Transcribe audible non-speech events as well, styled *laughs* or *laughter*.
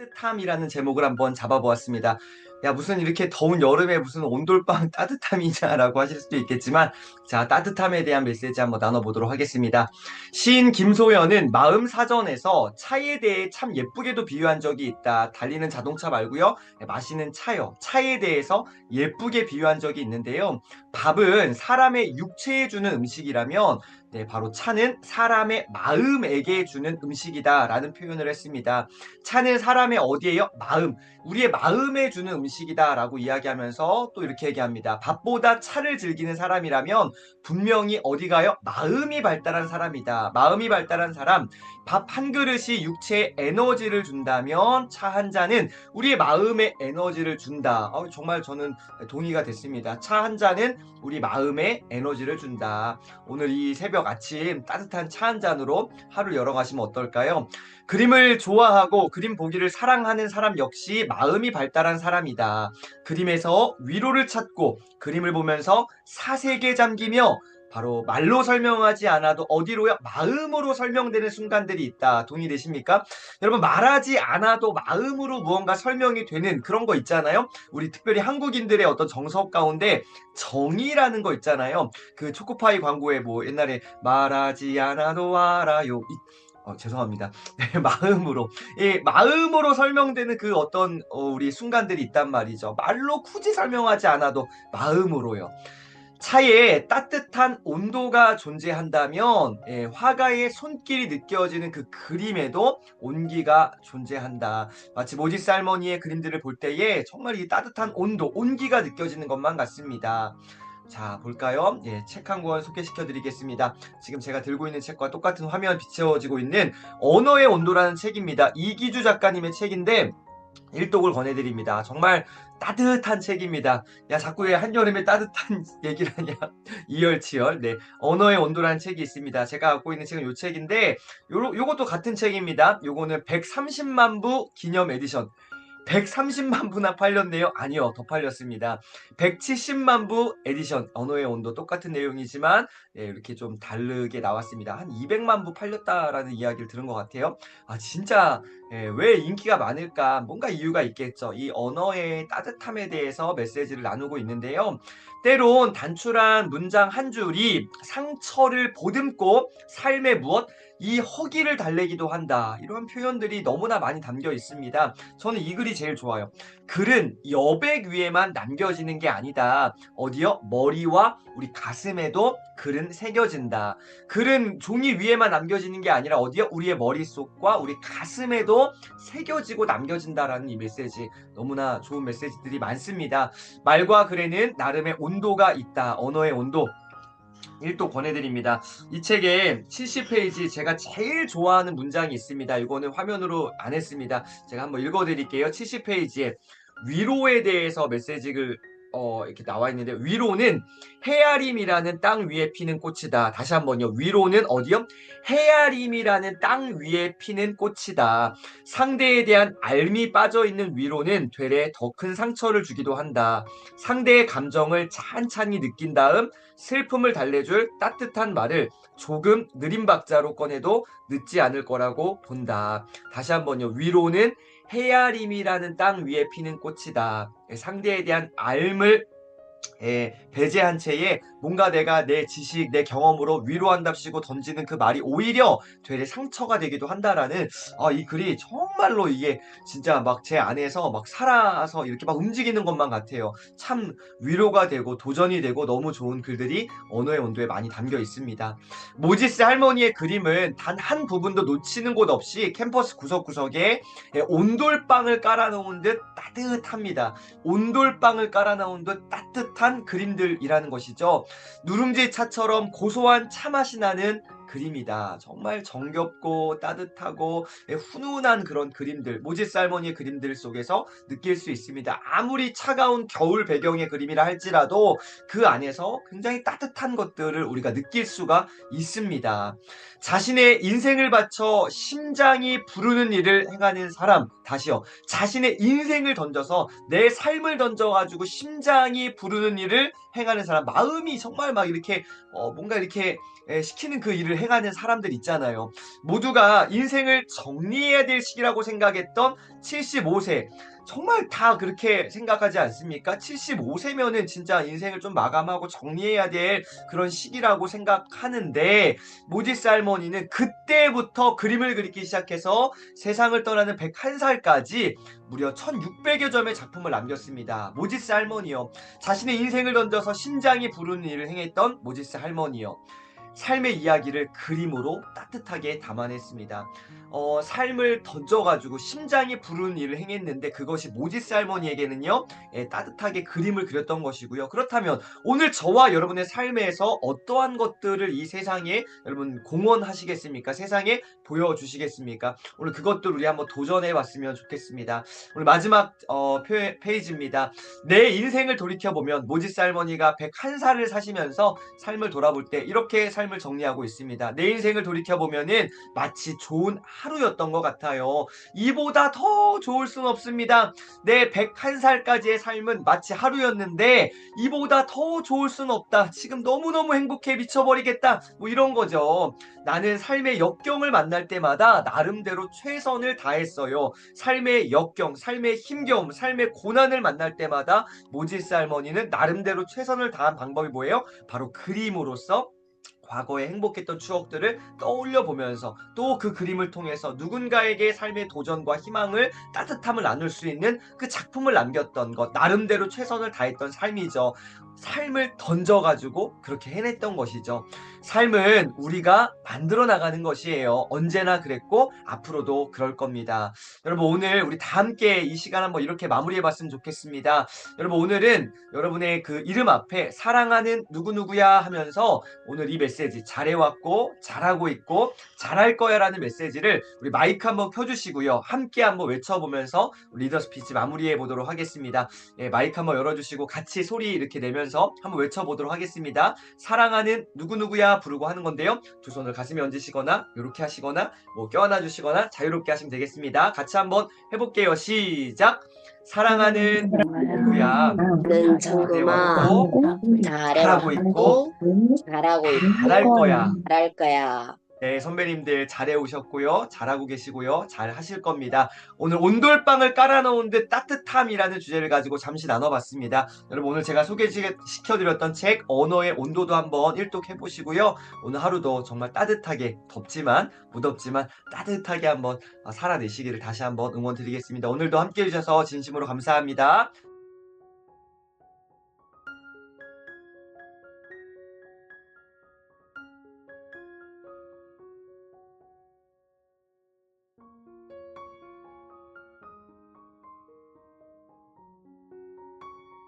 따뜻함이라는 제목을 한번 잡아보았습니다. 야, 무슨 이렇게 더운 여름에 무슨 온돌방 *laughs* 따뜻함이냐라고 하실 수도 있겠지만, 자, 따뜻함에 대한 메시지 한번 나눠보도록 하겠습니다. 시인 김소연은 마음 사전에서 차에 대해 참 예쁘게도 비유한 적이 있다. 달리는 자동차 말고요. 네, 마시는 차요. 차에 대해서 예쁘게 비유한 적이 있는데요. 밥은 사람의 육체에 주는 음식이라면 네, 바로 차는 사람의 마음에게 주는 음식이다라는 표현을 했습니다. 차는 사람의 어디에요? 마음. 우리의 마음에 주는 음식이다라고 이야기하면서 또 이렇게 얘기합니다. 밥보다 차를 즐기는 사람이라면 분명히 어디 가요? 마음이 발달한 사람이다. 마음이 발달한 사람. 밥 한 그릇이 육체에 에너지를 준다면 차 한 잔은 우리의 마음에 에너지를 준다. 어, 정말 저는 동의가 됐습니다. 차 한 잔은 우리 마음에 에너지를 준다. 오늘 이 새벽 아침 따뜻한 차 한 잔으로 하루 열어가시면 어떨까요? 그림을 좋아하고 그림 보기를 사랑하는 사람 역시 마음이 발달한 사람이다. 그림에서 위로를 찾고 그림을 보면서 사색에 잠기며 바로 말로 설명하지 않아도 어디로요? 마음으로 설명되는 순간들이 있다. 동의되십니까? 여러분 말하지 않아도 마음으로 무언가 설명이 되는 그런 거 있잖아요. 우리 특별히 한국인들의 어떤 정석 가운데 정이라는 거 있잖아요. 그 초코파이 광고에 뭐 옛날에 말하지 않아도 알아요. 이, 어, 죄송합니다. 네, *laughs* 마음으로. 예, 마음으로 설명되는 그 어떤 어, 우리 순간들이 있단 말이죠. 말로 굳이 설명하지 않아도 마음으로요. 차에 따뜻한 온도가 존재한다면 예, 화가의 손길이 느껴지는 그 그림에도 온기가 존재한다. 마치 모지스 할머니의 그림들을 볼 때에 정말 이 따뜻한 온도, 온기가 느껴지는 것만 같습니다. 자, 볼까요? 예, 책 한 권 소개시켜 드리겠습니다. 지금 제가 들고 있는 책과 똑같은 화면 비춰지고 있는 언어의 온도라는 책입니다. 이기주 작가님의 책인데 일독을 권해드립니다. 정말 따뜻한 책입니다. 야, 자꾸 왜 한여름에 따뜻한 *laughs* 얘기를 하냐. *laughs* 이열치열. 네. 언어의 온도라는 책이 있습니다. 제가 갖고 있는 책은 이 책인데, 요, 요것도 같은 책입니다. 요거는 130만 부 기념 에디션. 130만 부나 팔렸네요. 아니요, 더 팔렸습니다. 170만 부 에디션 언어의 온도 똑같은 내용이지만 네, 이렇게 좀 다르게 나왔습니다. 한 200만 부 팔렸다라는 이야기를 들은 것 같아요. 아 진짜 예, 왜 인기가 많을까? 뭔가 이유가 있겠죠. 이 언어의 따뜻함에 대해서 메시지를 나누고 있는데요. 때론 단출한 문장 한 줄이 상처를 보듬고 삶의 무엇 이 허기를 달래기도 한다. 이런 표현들이 너무나 많이 담겨 있습니다. 저는 이 글이 제일 좋아요. 글은 여백 위에만 남겨지는 게 아니다. 어디요? 머리와 우리 가슴에도 글은 새겨진다. 글은 종이 위에만 남겨지는 게 아니라 어디요? 우리의 머릿속과 우리 가슴에도 새겨지고 남겨진다라는 이 메시지. 너무나 좋은 메시지들이 많습니다. 말과 글에는 나름의 온도가 있다. 언어의 온도. 1도 권해드립니다. 이 책에 70페이지 제가 제일 좋아하는 문장이 있습니다. 이거는 화면으로 안 했습니다. 제가 한번 읽어드릴게요. 70페이지에 위로에 대해서 메시지를 어, 이렇게 나와 있는데 위로는 헤아림이라는 땅 위에 피는 꽃이다. 다시 한번요. 위로는 어디요? 헤아림이라는 땅 위에 피는 꽃이다. 상대에 대한 알미 빠져 있는 위로는 되레 더 큰 상처를 주기도 한다. 상대의 감정을 찬찬히 느낀 다음 슬픔을 달래줄 따뜻한 말을 조금 느린 박자로 꺼내도 늦지 않을 거라고 본다. 다시 한번요. 위로는 헤아림이라는 땅 위에 피는 꽃이다. 상대에 대한 알을 예, 배제한 채에 뭔가 내가 내 지식, 내 경험으로 위로한답시고 던지는 그 말이 오히려 되레 상처가 되기도 한다라는 아, 이 글이 정말로 이게 진짜 막 제 안에서 막 살아서 이렇게 막 움직이는 것만 같아요. 참 위로가 되고 도전이 되고 너무 좋은 글들이 언어의 온도에 많이 담겨 있습니다. 모지스 할머니의 그림은 단 한 부분도 놓치는 곳 없이 캠퍼스 구석구석에 예, 온돌방을 깔아놓은 듯 따뜻합니다. 온돌방을 깔아놓은 듯 따뜻 한 그림들이라는 것이죠. 누룽지 차처럼 고소한 차 맛이 나는 그림이다. 정말 정겹고 따뜻하고 예, 훈훈한 그런 그림들, 모지스 할머니의 그림들 속에서 느낄 수 있습니다. 아무리 차가운 겨울 배경의 그림이라 할지라도 그 안에서 굉장히 따뜻한 것들을 우리가 느낄 수가 있습니다. 자신의 인생을 바쳐 심장이 부르는 일을 행하는 사람, 다시요. 자신의 인생을 던져서 내 삶을 던져가지고 심장이 부르는 일을 행하는 사람, 마음이 정말 막 이렇게 어, 뭔가 이렇게 에, 시키는 그 일을 행하는 사람들 있잖아요. 모두가 인생을 정리해야 될 시기라고 생각했던 75세. 정말 다 그렇게 생각하지 않습니까? 75세면은 진짜 인생을 좀 마감하고 정리해야 될 그런 시기라고 생각하는데 모지스 할머니는 그때부터 그림을 그리기 시작해서 세상을 떠나는 101살까지 무려 1600여 점의 작품을 남겼습니다. 모지스 할머니요. 자신의 인생을 던져서 심장이 부르는 일을 행했던 모지스 할머니요. 삶의 이야기를 그림으로 따뜻하게 담아냈습니다. 어, 삶을 던져가지고 심장이 부르는 일을 행했는데 그것이 모지스 할머니에게는요 예, 따뜻하게 그림을 그렸던 것이고요. 그렇다면 오늘 저와 여러분의 삶에서 어떠한 것들을 이 세상에 여러분 공헌하시겠습니까? 세상에 보여주시겠습니까? 오늘 그것들 우리 한번 도전해 봤으면 좋겠습니다. 오늘 마지막 어, 표- 페이지입니다. 내 인생을 돌이켜보면 모지스 할머니가 101살을 사시면서 삶을 돌아볼 때 이렇게 삶을 정리하고 있습니다. 내 인생을 돌이켜보면은 마치 좋은 하루였던 것 같아요. 이보다 더 좋을 순 없습니다. 내 101살까지의 삶은 마치 하루였는데 이보다 더 좋을 순 없다. 지금 너무너무 행복해 미쳐버리겠다. 뭐 이런 거죠. 나는 삶의 역경을 만날 때마다 나름대로 최선을 다했어요. 삶의 역경, 삶의 힘겨움, 삶의 고난을 만날 때마다 모지스 할머니는 나름대로 최선을 다한 방법이 뭐예요? 바로 그림으로써 과거에 행복했던 추억들을 떠올려 보면서 또 그 그림을 통해서 누군가에게 삶의 도전과 희망을 따뜻함을 나눌 수 있는 그 작품을 남겼던 것 나름대로 최선을 다했던 삶이죠. 삶을 던져가지고 그렇게 해냈던 것이죠. 삶은 우리가 만들어 나가는 것이에요. 언제나 그랬고 앞으로도 그럴 겁니다. 여러분 오늘 우리 다 함께 이 시간 한번 이렇게 마무리해 봤으면 좋겠습니다. 여러분 오늘은 여러분의 그 이름 앞에 사랑하는 누구누구야 하면서 오늘 이 메시지 잘해왔고 잘하고 있고 잘할 거야라는 메시지를 우리 마이크 한번 켜주시고요. 함께 한번 외쳐보면서 리더 스피치 마무리해 보도록 하겠습니다. 예, 마이크 한번 열어주시고 같이 소리 이렇게 내면서 한번 외쳐보도록 하겠습니다. 사랑하는 누구누구야 부르고 하는 건데요. 두 손을 가슴에 얹으시거나 이렇게 하시거나 뭐 껴안아 주시거나 자유롭게 하시면 되겠습니다. 같이 한번 해볼게요. 시작. 사랑하는 누구야 는 친구마 잘하고 잘하고 있고 있고 잘하고 있고 잘할 거야. 잘할 거야. 네, 선배님들 잘해 오셨고요. 잘하고 계시고요. 잘 하실 겁니다. 오늘 온돌방을 깔아놓은 듯 따뜻함이라는 주제를 가지고 잠시 나눠봤습니다. 여러분 오늘 제가 소개시켜드렸던 책 언어의 온도도 한번 일독해 보시고요. 오늘 하루도 정말 따뜻하게 덥지만 무덥지만 따뜻하게 한번 살아내시기를 다시 한번 응원드리겠습니다. 오늘도 함께 해 주셔서 진심으로 감사합니다.